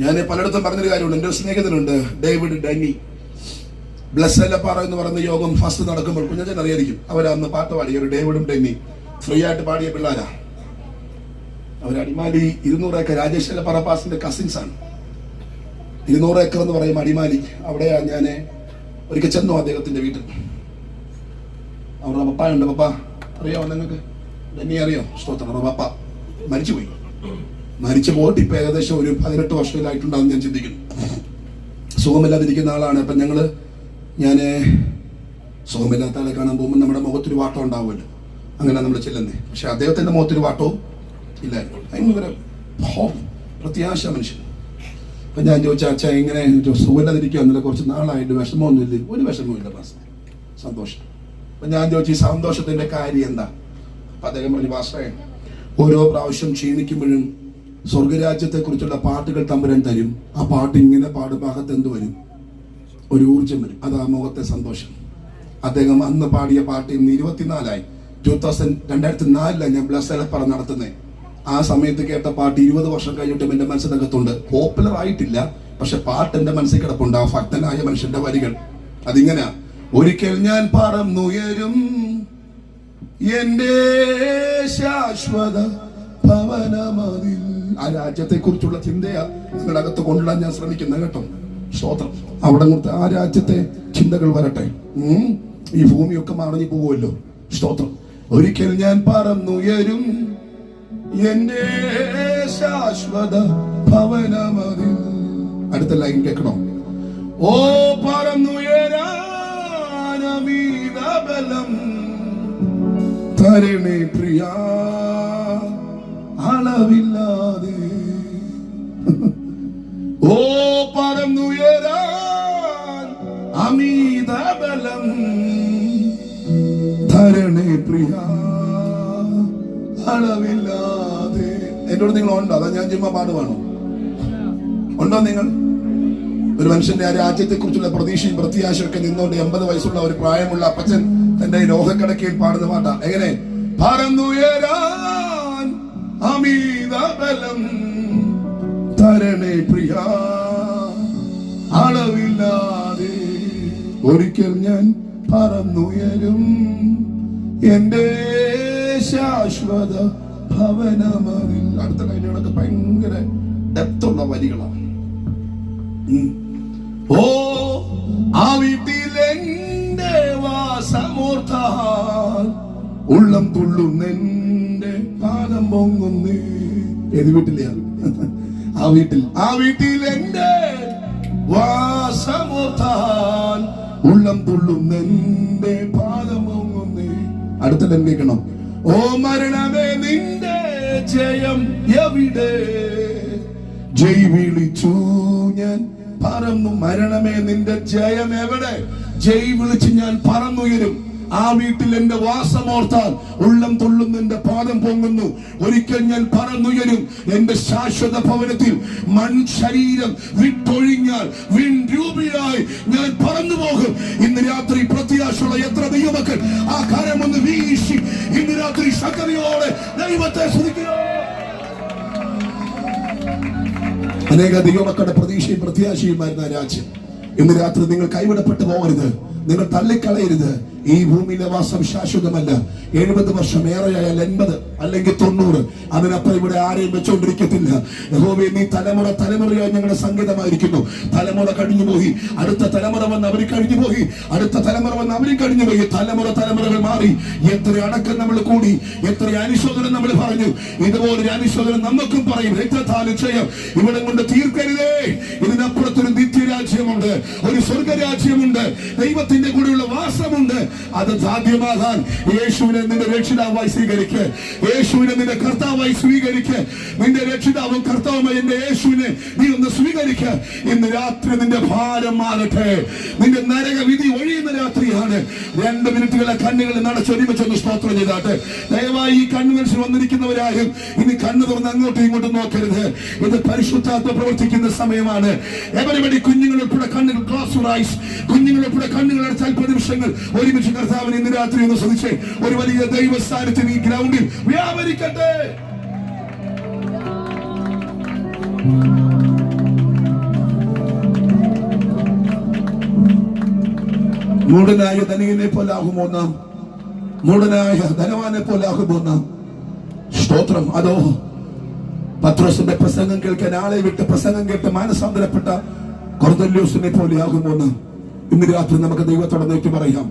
ഞാൻ പലയിടത്തും പറഞ്ഞൊരു കാര്യമുണ്ട്. എന്റെ ഒരു സ്നേഹിതനുണ്ട് ഡേവിഡ് ഡനി ബ്ലസ്സല്ലപ്പാറ എന്ന് പറയുന്ന യോഗം ഫസ്റ്റ് നടക്കുമ്പോൾ കുഞ്ഞച്ചൻ അറിയായിരിക്കും അവരന്ന് പാട്ട് പാടിയ ഒരു ഡേവിഡും ഡെന്നി. ഫ്രീ ആയിട്ട് പാടിയ പിള്ളേരാ? അവർ അടിമാലി ഇരുന്നൂറ് ഏക്കർ രാജേഷ് അല്ലപ്പാറ പാസിന്റെ കസിൻസ് ആണ്. ഇരുന്നൂറ് ഏക്കർ എന്ന് പറയും അടിമാലി അവിടെയാ ഞാൻ ഒരിക്കൽ ചെന്നു അദ്ദേഹത്തിന്റെ വീട്ടിൽ. അവരുടെ പപ്പ ഉണ്ട് പപ്പ അറിയാമോ നിങ്ങൾക്ക്? ഡെന്നി അറിയോ? സ്തോത്രം. പപ്പ മരിച്ചുപോയി. മരിച്ചു പോയിട്ട് ഇപ്പൊ ഏകദേശം ഒരു പതിനെട്ട് വർഷത്തിലായിട്ടുണ്ടാകും ഞാൻ ചിന്തിക്കുന്നു. സുഖമില്ലാതിരിക്കുന്ന ആളാണ്. അപ്പം ഞങ്ങൾ ഞാൻ സുഖമില്ലാത്ത ആളെ കാണാൻ പോകുമ്പോൾ നമ്മുടെ മുഖത്തൊരു വാട്ടം ഉണ്ടാവുമല്ലോ. അങ്ങനെ നമ്മൾ ചെല്ലുന്നേ. പക്ഷെ അദ്ദേഹത്തിന്റെ മുഖത്തൊരു വാട്ടവും ഇല്ലായിരുന്നു. ഹോ പ്രത്യാശ മനുഷ്യൻ. അപ്പം ഞാൻ ചോദിച്ച അച്ഛ ഇങ്ങനെ ചോ- സുഖമില്ലാതിരിക്കുക എന്നുള്ള കുറച്ച് നാളായിട്ട് വിഷമമൊന്നുമില്ല. ഒരു വിഷമവും പാസ് സന്തോഷം. അപ്പം ഞാൻ ചോദിച്ചു ഈ സന്തോഷത്തിന്റെ കാര്യം എന്താ? അപ്പം അദ്ദേഹം പറഞ്ഞു പാസ്റ്റേ ഓരോ പ്രാവശ്യം ക്ഷീണിക്കുമ്പോഴും സ്വർഗരാജ്യത്തെ കുറിച്ചുള്ള പാട്ടുകൾ തമ്പുരാൻ തരും. ആ പാട്ട് ഇങ്ങനെ പാടുഭാഗത്ത് എന്ത് വരും? ഒരു ഊർജം വരും. അത് ആ മുഖത്തെ സന്തോഷം. അദ്ദേഹം അന്ന് പാടിയ പാട്ട് ഇന്ന് ഇരുപത്തിനാലായി. ടൂ തൗസൻഡ് രണ്ടായിരത്തി നാലിലാണ് ഞാൻ ബ്ലസ് എലപ്പറ നടത്തുന്നത് ആ സമയത്ത് കേട്ട പാട്ട് ഇരുപത് വർഷം കഴിഞ്ഞിട്ടും എന്റെ മനസ്സിനകത്തുണ്ട്. പോപ്പുലർ ആയിട്ടില്ല പക്ഷെ പാട്ട് എന്റെ മനസ്സിൽ കിടപ്പുണ്ട്. ആ ഭക്തനായ മനുഷ്യന്റെ വരികൾ. അതിങ്ങനെ ഒരിക്കൽ ഞാൻ പറന്നുയരും എന്റെ ശാശ്വത ഭവനമതിൽ ആ രാജ്യത്തെ കുറിച്ചുള്ള ചിന്തയാ നിങ്ങളുടെ അകത്ത് കൊണ്ടുവരാൻ ഞാൻ ശ്രമിക്കുന്ന കേട്ടോ. സ്തോത്രം അവിടെ ആ രാജ്യത്തെ ചിന്തകൾ വരട്ടെ. ഈ ഭൂമിയൊക്കെ മറിഞ്ഞു പോവുമല്ലോ സ്തോത്രം ഒരിക്കൽ ഞാൻ പറന്നുയരും. എന്റെ ശാശ്വത ഭവനമതിൽ. അടുത്ത ലൈൻ കേൾക്കണോ? ഓ പറന്നുയരാനമീത ബലം. തരണേ പ്രിയ. അളവില്ലാതെ ഓ പറന്നുയരാൻ അമീത ബലം ധരണേ പ്രിയ അളവില്ലാതെ എന്നോട് നിങ്ങൾ ഉണ്ടോ? അതാ ഞാൻ ചുമ്മാ പാടുവാണോ ഉണ്ടോ നിങ്ങൾ? ഒരു മനുഷ്യന്റെ ആ രാജ്യത്തെ കുറിച്ചുള്ള പ്രതീക്ഷയും പ്രത്യാശയൊക്കെ നിന്നുകൊണ്ട് എൺപത് വയസ്സുള്ള ഒരു പ്രായമുള്ള അപ്പച്ചൻ തന്റെ ലോഹക്കടക്കയിൽ പാടുന്ന പാട്ടാ. എങ്ങനെ? പറന്നുയരാൻ അമീത ബലം തരണേ പ്രിയ. അളവില്ലാതെ ഒരിക്കൽ ഞാൻ പറന്നുയരും. എന്റെ ശാശ്വത ഭവനമതിൽ. അടുത്ത ലൈനുകളൊക്കെ ഭയങ്കര ഡെപ്തുള്ള വരികളാണ് ഓ ആ വീട്ടിലെന്റെ വാസമോർത്താൽ ഉള്ളം തുള്ളുന്നെന്റെ പാദം പൊങ്ങുന്നു. ഏത് വീട്ടിലെയാ? ആ വീട്ടിൽ. ആ വീട്ടിൽ എന്റെ ഉള്ളം തുള്ളുന്നെന്റെ പാദം പൊങ്ങുന്നേ. അടുത്ത ലംഘിക്കണം ഓ മരണമേ നിന്റെ ജയം എവിടെ? ജയ് വിളിച്ചു ഞാൻ പറന്നു. മരണമേ നിന്റെ ജയം എവിടെ? ജയ് വിളിച്ച് ഞാൻ പറന്നുയരും. ആ വീട്ടിൽ എന്റെ വാസമോർത്താൽ ഉള്ളം തുള്ളും എന്റെ പാദം പൊങ്ങുന്നു. ഒരിക്കൽ ഞാൻ പറന്നുയരും എന്റെ ശാശ്വത ഭവനത്തിൽ. മൺ ശരീരം വിട്ടൊഴിഞ്ഞാൽ വിൺ രൂപിയായി ഞാൻ പറന്നു പോകും ഇന്ന് രാത്രി പ്രത്യാശയുള്ള എത്ര ദൈവമക്കൾ ആ കരം ഒന്ന് വീശി. ഇന്ന് രാത്രി ശക്തിയോടെ ദൈവത്തെ അനേക ദൈവമക്കളുടെ പ്രതീക്ഷയും പ്രത്യാശയുമായിരുന്ന രാജ്യം. ഇന്ന് രാത്രി നിങ്ങൾ കൈവിടപ്പെട്ടു പോകരുത്. നിങ്ങൾ തള്ളിക്കളയരുത്. ഈ ഭൂമിയിലെ വാസം ശാശ്വതമല്ല. എഴുപത് വർഷം ഏറെയായാൽ എൺപത് അല്ലെങ്കിൽ തൊണ്ണൂറ്. അതിനപ്പുറം ഇവിടെ ആരെയും വെച്ചുകൊണ്ടിരിക്കത്തില്ല നീ തലമുറ തലമുറയായി ഞങ്ങളുടെ സംഗീതമായിരിക്കുന്നു തലമുറ കഴിഞ്ഞു പോയി അടുത്ത തലമുറ വന്ന് അവർ കഴിഞ്ഞു പോയി അടുത്ത തലമുറ വന്ന് അവർ കഴിഞ്ഞു പോയി തലമുറ തലമുറകൾ മാറി. എത്ര അടക്കം നമ്മൾ കൂടി. എത്ര അനുശോചനം നമ്മൾ പറഞ്ഞു. ഇതുപോലൊരു അനുശോചനം നമുക്കും പറയും. ഇവിടെ കൊണ്ട് തീർക്കരുതേ. ഇതിനപ്പുറത്തൊരു നിത്യരാജ്യമുണ്ട് ഒരു സ്വർഗരാജ്യമുണ്ട് ദൈവത്തിന്റെ കൂടെയുള്ള വാസമുണ്ട്. അത് സാധ്യമാകാൻ യേശുവിനെ നിന്റെ രക്ഷിതാവായി സ്വീകരിക്ക്. യേശുവിനെ നിന്റെ കർത്താവായി സ്വീകരിക്ക്. നിന്റെ രക്ഷിതാവും കർത്താവുമായി എന്റെ യേശുവിനെ നീ ഒന്ന് സ്വീകരിക്ക്. ഇന്ന് രാത്രി നിന്റെ ഭാരം മാറട്ടെ. നിന്റെ നരക വിധി ഒഴിയുന്ന രാത്രിയാണ്. രണ്ട് മിനിറ്റുകളെ കണ്ണുകൾ നടച്ചൊരുമിച്ചൊന്ന് സ്തോത്രം ചെയ്താട്ടെ. ദയവായി ഈ കൺവെൻഷൻ വന്നിരിക്കുന്നവരായും ഇനി കണ്ണു തുറന്ന് അങ്ങോട്ടും ഇങ്ങോട്ടും നോക്കരുത്. ഇത് പരിശുദ്ധാത്മ പ്രവർത്തിക്കുന്ന സമയമാണ്. കുഞ്ഞുങ്ങളെ കൂടെ കണ്ണുകൾ ക്ലാസ് റൈസ് കുഞ്ഞുങ്ങളെ കൂടെ കണ്ണുകൾ അടച്ചാൽ നിമിഷങ്ങൾ ഒരുമിച്ച് കർത്താവിന് ഇന്ന് രാത്രി ഒന്ന് ശ്രദ്ധിച്ചേ. ഒരു വലിയ ദൈവസ്ഥാനത്തിന് ഈ ഗ്രൗണ്ടിൽ വ്യാപരിക്കട്ടെ. മൂടനായ ധനികനെ പോലാകുമോ നാം? മൂടനായ ധനവാനെ പോലാകുമോ നാം? സ്തോത്രം. അതോ പത്രോസിന്റെ പ്രസംഗം കേൾക്കാൻ ആളെ വിട്ട് പ്രസംഗം കേട്ട് മാനസാന്തരപ്പെട്ട കൊർദല്യൂസിനെ പോലെയാകുമോ നാം ഇന്ന് രാത്രി നമുക്ക് ദൈവത്തോടെ നോക്കി പറയാം.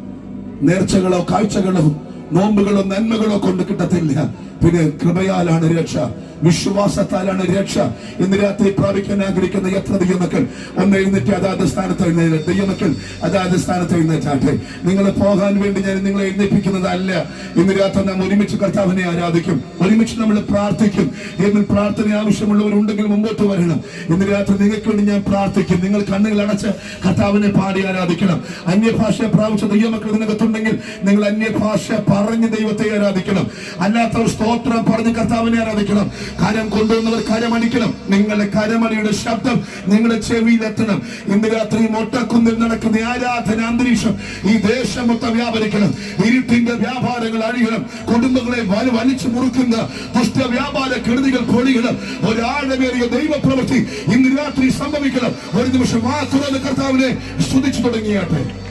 നേർച്ചകളോ കാഴ്ചകളോ നോമ്പുകളോ നന്മകളോ കൊണ്ട് കിട്ടത്തില്ല. പിന്നെ കൃപയാലാണ് രക്ഷ വിശ്വാസത്താലാണ് രക്ഷ. ഇന്ന് രാത്രി പ്രാപിക്കാൻ ആഗ്രഹിക്കുന്ന എത്ര ദൈവമക്കൾ? ഒന്ന് എഴുന്നേറ്റ് അതാത് സ്ഥാനത്ത് എഴുന്നേറ്റ്. ദൈവമക്കൾ അതാത് സ്ഥാനത്ത് എഴുന്നേറ്റാട്ടെ. നിങ്ങൾ പോകാൻ വേണ്ടി ഞാൻ നിങ്ങളെ എഴുന്നേൽപ്പിക്കുന്നതല്ല. ഇന്ന് രാത്രി നാം ഒരുമിച്ച് കർത്താവിനെ ആരാധിക്കും. ഒരുമിച്ച് നമ്മൾ പ്രാർത്ഥിക്കും. എന്നിൽ പ്രാർത്ഥന ആവശ്യമുള്ളവരുണ്ടെങ്കിൽ മുമ്പോട്ട് വരണം. ഇന്ന് രാത്രി നിങ്ങൾക്ക് വേണ്ടി ഞാൻ പ്രാർത്ഥിക്കും. നിങ്ങൾ കണ്ണുകൾ അടച്ച് കർത്താവിനെ പാടി ആരാധിക്കണം. അന്യഭാഷ പ്രാപിച്ച ദൈവമക്കൾ നിനകത്തുണ്ടെങ്കിൽ നിങ്ങൾ അന്യഭാഷ പറഞ്ഞ് ദൈവത്തെ ആരാധിക്കണം. അല്ലാത്തവർ സ്തോത്രം പറഞ്ഞ് കർത്താവിനെ ആരാധിക്കണം. കരം കൊണ്ടുവന്നവർ കരമണിക്കണം നിങ്ങളുടെ കരമണിയുടെ ശബ്ദം നിങ്ങളുടെ ചെവിയിൽ എത്തണം ഇന്ന് രാത്രി മൊട്ടക്കുന്നിൽ നടക്കുന്ന ആരാധന അന്തരീക്ഷം ഈ ദേശം മൊത്തം വ്യാപരിക്കണം. ഇരുട്ടിന്റെ വ്യാപാരങ്ങൾ അഴിയണം. കുടുംബങ്ങളെ വല വലിച്ചു മുറുക്കുന്ന ദുഷ്ട വ്യാപാര കെടുതികൾ പൊടിയണം ഒരാഴമേറിയ ദൈവപ്രവൃത്തി ഇന്ന് രാത്രി സംഭവിക്കണം. ഒരു നിമിഷം മാത്രം കർത്താവിനെ സ്തുതിച്ചു തുടങ്ങിയാട്ടെ.